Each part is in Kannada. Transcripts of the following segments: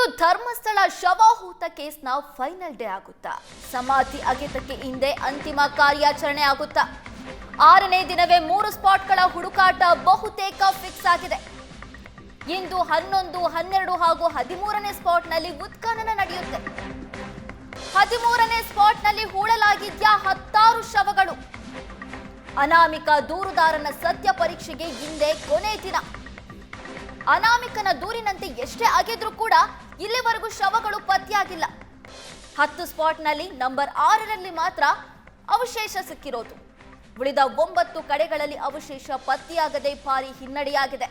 ಇಂದು ಧರ್ಮಸ್ಥಳ ಶವಾಹೂತ ಕೇಸ್ನ ಫೈನಲ್ ಡೇ ಆಗುತ್ತಾ? ಸಮಾಧಿ ಅಗೆತಕ್ಕೆ ಹಿಂದೆ ಅಂತಿಮ ಕಾರ್ಯಾಚರಣೆ ಆಗುತ್ತಾ? ಆರನೇ ದಿನವೇ ಮೂರು ಸ್ಪಾಟ್ಗಳ ಹುಡುಕಾಟ ಬಹುತೇಕ ಫಿಕ್ಸ್ ಆಗಿದೆ. ಇಂದು ಹನ್ನೊಂದು, ಹನ್ನೆರಡು ಹಾಗೂ ಹದಿಮೂರನೇ ಸ್ಪಾಟ್ನಲ್ಲಿ ಉತ್ಖನನ ನಡೆಯುತ್ತೆ. ಹದಿಮೂರನೇ ಸ್ಪಾಟ್ನಲ್ಲಿ ಹೂಳಲಾಗಿದ್ಯಾ ಹತ್ತಾರು ಶವಗಳು? ಅನಾಮಿಕ ದೂರುದಾರನ ಸತ್ಯ ಪರೀಕ್ಷೆಗೆ ಹಿಂದೆ ಕೊನೆ ದಿನ. ಅನಾಮಿಕನ ದೂರಿನಂತೆ ಎಷ್ಟೇ ಆಗಿದ್ರೂ ಕೂಡ ಇಲ್ಲಿವರೆಗೂ ಶವಗಳು ಪತ್ತೆಯಾಗಿಲ್ಲ. ಹತ್ತು ಸ್ಪಾಟ್ನಲ್ಲಿ ನಂಬರ್ ಆರರಲ್ಲಿ ಮಾತ್ರ ಅವಶೇಷ ಸಿಕ್ಕಿರೋದು. ಉಳಿದ ಒಂಬತ್ತು ಕಡೆಗಳಲ್ಲಿ ಅವಶೇಷ ಪತ್ತೆಯಾಗದೆ ಭಾರಿ ಹಿನ್ನಡೆಯಾಗಿದೆ.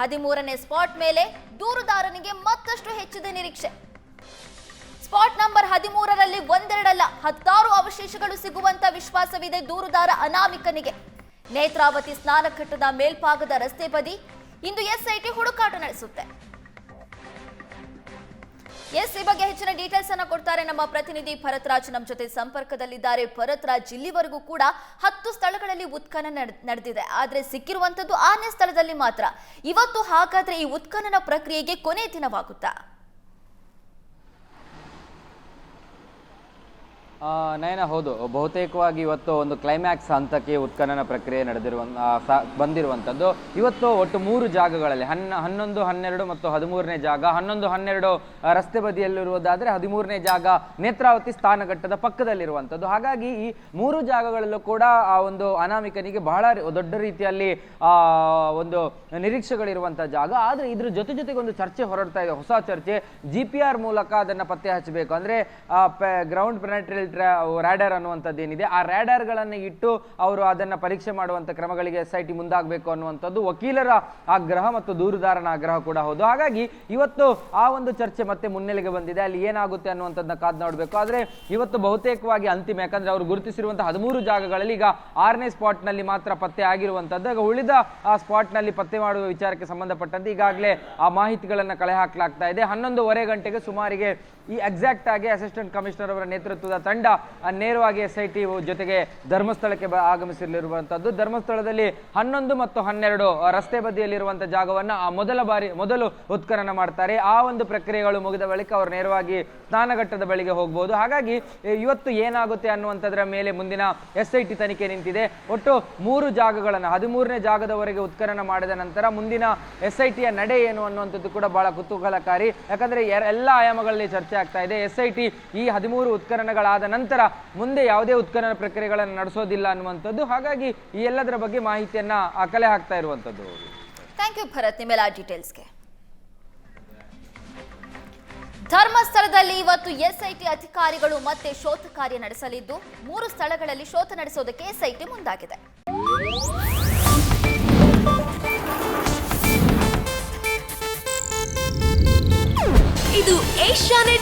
ಹದಿಮೂರನೇ ಸ್ಪಾಟ್ ಮೇಲೆ ದೂರುದಾರನಿಗೆ ಮತ್ತಷ್ಟು ಹೆಚ್ಚಿದೆ ನಿರೀಕ್ಷೆ. ಸ್ಪಾಟ್ ನಂಬರ್ ಹದಿಮೂರರಲ್ಲಿ ಒಂದೆರಡಲ್ಲ, ಹತ್ತಾರು ಅವಶೇಷಗಳು ಸಿಗುವಂತ ವಿಶ್ವಾಸವಿದೆ ದೂರುದಾರ ಅನಾಮಿಕನಿಗೆ. ನೇತ್ರಾವತಿ ಸ್ನಾನಘಟ್ಟದ ಮೇಲ್ಭಾಗದ ರಸ್ತೆ ಬದಿ ಇಂದು ಎಸ್ಐಟಿ ಹುಡುಕಾಟ ನಡೆಸುತ್ತೆ. ಎಸ್ ಈ ಬಗ್ಗೆ ಹೆಚ್ಚಿನ ಡೀಟೇಲ್ಸ್ ಅನ್ನ ಕೊಡ್ತಾರೆ ನಮ್ಮ ಪ್ರತಿನಿಧಿ ಭರತ್ರಾಜ್. ನಮ್ಮ ಜೊತೆ ಸಂಪರ್ಕದಲ್ಲಿದ್ದಾರೆ ಭರತ್ರಾಜ್. ಇಲ್ಲಿವರೆಗೂ ಕೂಡ ಹತ್ತು ಸ್ಥಳಗಳಲ್ಲಿ ಉತ್ಖನನ ನಡ್- ನಡೆದಿದೆ. ಆದರೆ ಸಿಕ್ಕಿರುವಂತದ್ದು ಆನೆ ಸ್ಥಳದಲ್ಲಿ ಮಾತ್ರ. ಇವತ್ತು ಹಾಗಾದ್ರೆ ಈ ಉತ್ಖನನ ಪ್ರಕ್ರಿಯೆಗೆ ಕೊನೆ ದಿನವಾಗುತ್ತಾ? ನಯನ ಹೌದು. ಬಹುತೇಕವಾಗಿ ಇವತ್ತು ಒಂದು ಕ್ಲೈಮ್ಯಾಕ್ಸ್ ಹಂತಕ್ಕೆ ಉತ್ಖನನ ಪ್ರಕ್ರಿಯೆ ನಡೆದಿರುವ ಆ, ಸ- ಬಂದಿರುವಂಥದ್ದು. ಇವತ್ತು ಒಟ್ಟು ಮೂರು ಜಾಗಗಳಲ್ಲಿ ಹನ್ನ ಹನ್ನೊಂದು ಹನ್ನೆರಡು ಮತ್ತು ಹದಿಮೂರನೇ ಜಾಗ. ಹನ್ನೊಂದು ಹನ್ನೆರಡು ರಸ್ತೆ ಬದಿಯಲ್ಲಿರುವುದಾದರೆ ಹದಿಮೂರನೇ ಜಾಗ ನೇತ್ರಾವತಿ ಸ್ಥಾನಘಟ್ಟದ ಪಕ್ಕದಲ್ಲಿರುವಂಥದ್ದು. ಹಾಗಾಗಿ ಈ ಮೂರು ಜಾಗಗಳಲ್ಲೂ ಕೂಡ ಆ ಒಂದು ಅನಾಮಿಕನಿಗೆ ಬಹಳ ದೊಡ್ಡ ರೀತಿಯಲ್ಲಿ ಒಂದು ನಿರೀಕ್ಷೆಗಳಿರುವಂಥ ಜಾಗ. ಆದರೆ ಇದ್ರ ಜೊತೆ ಜೊತೆಗೆ ಒಂದು ಚರ್ಚೆ ಹೊರಡ್ತಾ ಇದೆ. ಹೊಸ ಚರ್ಚೆ. ಜಿ ಮೂಲಕ ಅದನ್ನು ಪತ್ತೆ ಹಚ್ಚಬೇಕು. ಅಂದರೆ ಗ್ರೌಂಡ್ ಪೆನೆಟ್ರಲ್ ರ್ಯಾಡರ್ ಅನ್ನುವಂಥದ್ದು ಏನಿದೆ ಆ ರ್ಯಾಡರ್ಗಳನ್ನು ಇಟ್ಟು ಅವರು ಅದನ್ನು ಪರೀಕ್ಷೆ ಮಾಡುವಂಥ ಕ್ರಮಗಳಿಗೆ ಎಸ್ ಐ ಟಿ ಮುಂದಾಗಬೇಕು ಅನ್ನುವಂಥದ್ದು ವಕೀಲರ ಆಗ್ರಹ ಮತ್ತು ದೂರುದಾರನ ಆಗ್ರಹ ಕೂಡ ಹೌದು. ಹಾಗಾಗಿ ಇವತ್ತು ಆ ಒಂದು ಚರ್ಚೆ ಮತ್ತೆ ಮುನ್ನೆಲೆಗೆ ಬಂದಿದೆ. ಅಲ್ಲಿ ಏನಾಗುತ್ತೆ ಅನ್ನುವಂಥದ್ದನ್ನ ಕಾದು ನೋಡಬೇಕು. ಆದರೆ ಇವತ್ತು ಬಹುತೇಕವಾಗಿ ಅಂತಿಮ, ಯಾಕಂದ್ರೆ ಅವರು ಗುರುತಿಸಿರುವಂತಹ ಹದಿಮೂರು ಜಾಗಗಳಲ್ಲಿ ಈಗ ಆರನೇ ಸ್ಪಾಟ್ನಲ್ಲಿ ಮಾತ್ರ ಪತ್ತೆ ಆಗಿರುವಂಥದ್ದು. ಈಗ ಉಳಿದ ಆ ಸ್ಪಾಟ್ನಲ್ಲಿ ಪತ್ತೆ ಮಾಡುವ ವಿಚಾರಕ್ಕೆ ಸಂಬಂಧಪಟ್ಟಂತೆ ಈಗಾಗಲೇ ಆ ಮಾಹಿತಿಗಳನ್ನು ಕಳೆ ಹಾಕಲಾಗ್ತಾ ಇದೆ. ಹನ್ನೊಂದುವರೆ ಗಂಟೆಗೆ ಸುಮಾರಿಗೆ ಈ ಎಕ್ಸಾಕ್ಟ್ ಆಗಿ ಅಸಿಸ್ಟೆಂಟ್ ಕಮಿಷನರ್ ಅವರ ನೇತೃತ್ವದ ತಂಡ ಆ, ನೇರವಾಗಿ ಎಸ್ ಐ ಟಿ ಜೊತೆಗೆ ಧರ್ಮಸ್ಥಳಕ್ಕೆ ಆಗಮಿಸಲಿರುವಂಥದ್ದು ಧರ್ಮಸ್ಥಳದಲ್ಲಿ ಹನ್ನೊಂದು ಮತ್ತು ಹನ್ನೆರಡು ರಸ್ತೆ ಬದಿಯಲ್ಲಿರುವಂಥ ಜಾಗವನ್ನು ಮೊದಲ ಬಾರಿ ಮೊದಲು ಉತ್ಖನನ ಮಾಡ್ತಾರೆ. ಆ ಒಂದು ಪ್ರಕ್ರಿಯೆಗಳು ಮುಗಿದ ಬಳಿಕ ಅವರು ನೇರವಾಗಿ ಸ್ನಾನಘಟ್ಟದ ಬಳಿಗೆ ಹೋಗ್ಬೋದು. ಹಾಗಾಗಿ ಇವತ್ತು ಏನಾಗುತ್ತೆ ಅನ್ನುವಂಥದ್ರ ಮೇಲೆ ಮುಂದಿನ ಎಸ್ ಐ ಟಿ ತನಿಖೆ ನಿಂತಿದೆ. ಒಟ್ಟು ಮೂರು ಜಾಗಗಳನ್ನು ಹದಿಮೂರನೇ ಜಾಗದವರೆಗೆ ಉತ್ಖನನ ಮಾಡಿದ ನಂತರ ಮುಂದಿನ ಎಸ್ ಐ ಟಿಯ ನಡೆ ಏನು ಅನ್ನುವಂಥದ್ದು ಕೂಡ ಬಹಳ ಕುತೂಹಲಕಾರಿ. ಯಾಕಂದ್ರೆ ಎಲ್ಲ ಆಯಾಮಗಳಲ್ಲಿ ಚರ್ಚೆ ಆಗ್ತಾ ಇದೆ. ಎಸ್ ಐ ಟಿ ಈ ಹದಿಮೂರು ಉತ್ಖನನಗಳಾದ ನಂತರ ಮುಂದೆ ಯಾವುದೇ ಉತ್ಖನನ ಪ್ರಕ್ರಿಯೆಗಳನ್ನು ನಡೆಸೋದಿಲ್ಲ ಅನ್ನುವಂಥದ್ದು. ಹಾಗಾಗಿ ಈ ಎಲ್ಲದರ ಬಗ್ಗೆ ಮಾಹಿತಿಯನ್ನ ಕಲೆ ಹಾಕ್ತಾ ಇರುವಂಥದ್ದು. ಥ್ಯಾಂಕ್ ಯು ಭರತ್ ನಿಮ್ಮೆಲ್ಲ ಡೀಟೇಲ್ಸ್ಗೆ ಧರ್ಮಸ್ಥಳದಲ್ಲಿ ಇವತ್ತು ಎಸ್ಐಟಿ ಅಧಿಕಾರಿಗಳು ಮತ್ತೆ ಶೋಧ ಕಾರ್ಯ ನಡೆಸಲಿದ್ದು ಮೂರು ಸ್ಥಳಗಳಲ್ಲಿ ಶೋಧ ನಡೆಸೋದಕ್ಕೆ ಎಸ್ಐಟಿ ಮುಂದಾಗಿದೆ. ಇದು ಏಷ್ಯಾನೆಟ್